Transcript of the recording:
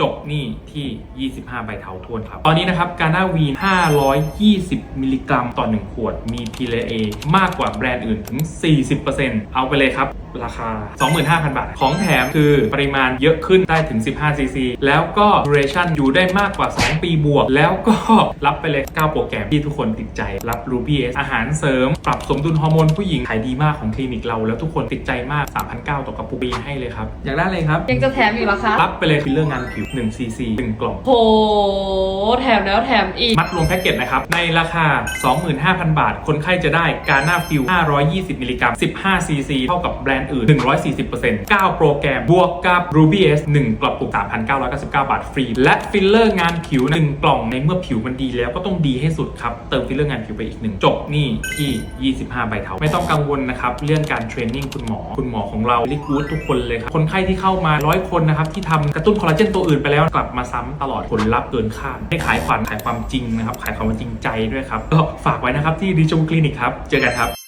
จบหนี่ที่ 25 ใบเทาทวนครับ ตอนนี้นะครับกาน่าวีน 520 มิลลิกรัมต่อ 1 ขวด มี PLA มากกว่าแบรนด์อื่นถึง 40%เอาไปเลยครับ ราคา 25,000 บาท ของแถมคือปริมาณเยอะขึ้นได้ถึง 15 cc แล้วก็ duration อยู่ได้มากกว่า 2 ปีบวก แล้วก็รับไปเลย 9 โปรแกรมที่ทุกคนติดใจ รับ Ruby S อาหารเสริม ปรับสมดุลฮอร์โมนผู้หญิง ขายดีมากของคลินิกเรา แล้วทุกคนติดใจมาก 3,900ต่อกระปุกปีให้เลยครับ อยากได้เลยครับ ยังจะแถมอีกเหรอคะ รับไปเลยฟิลเลอร์งานผิว1 cc 1กล่องโห แถมแล้วแถมอีก มัดรวมแพ็กเกจนะครับ ในราคา 25,000 บาท คนไข้จะได้กา n าฟิล 520 มิลลิกรัม 15 cc เท่ากับแบรนด์อื่น 140% 9 โปรแกรม บวกกับ Ruby S 1กระปุก3,999 บาทฟรี และฟิลเลอร์งานผิว 1 กล่อง ในเมื่อผิวมันดีแล้วก็ต้องดีให้สุดครับ เติมฟิลเลอร์งานผิวไปอีก1จบนี่ที่ 25 ใบเทาไม่ต้องกังวลนะครับเรื่องการเทรนนิ่งคุณหมอ คุณหมอของเราลิกูดทุกคนเลยครับ คนไข้ที่เข้ามาร้อยคนนะครับที่ทำกระตุ้นคอลลาเจนตัวอื่นไปแล้วกลับมาซ้ำตลอดผลลัพธ์เกินคาดให้ขายฝันขายความจริงนะครับ ขายความจริงใจด้วยครับ ก็ฝากไว้นะครับที่ดิจงคลินิกครับ เจอกันครับ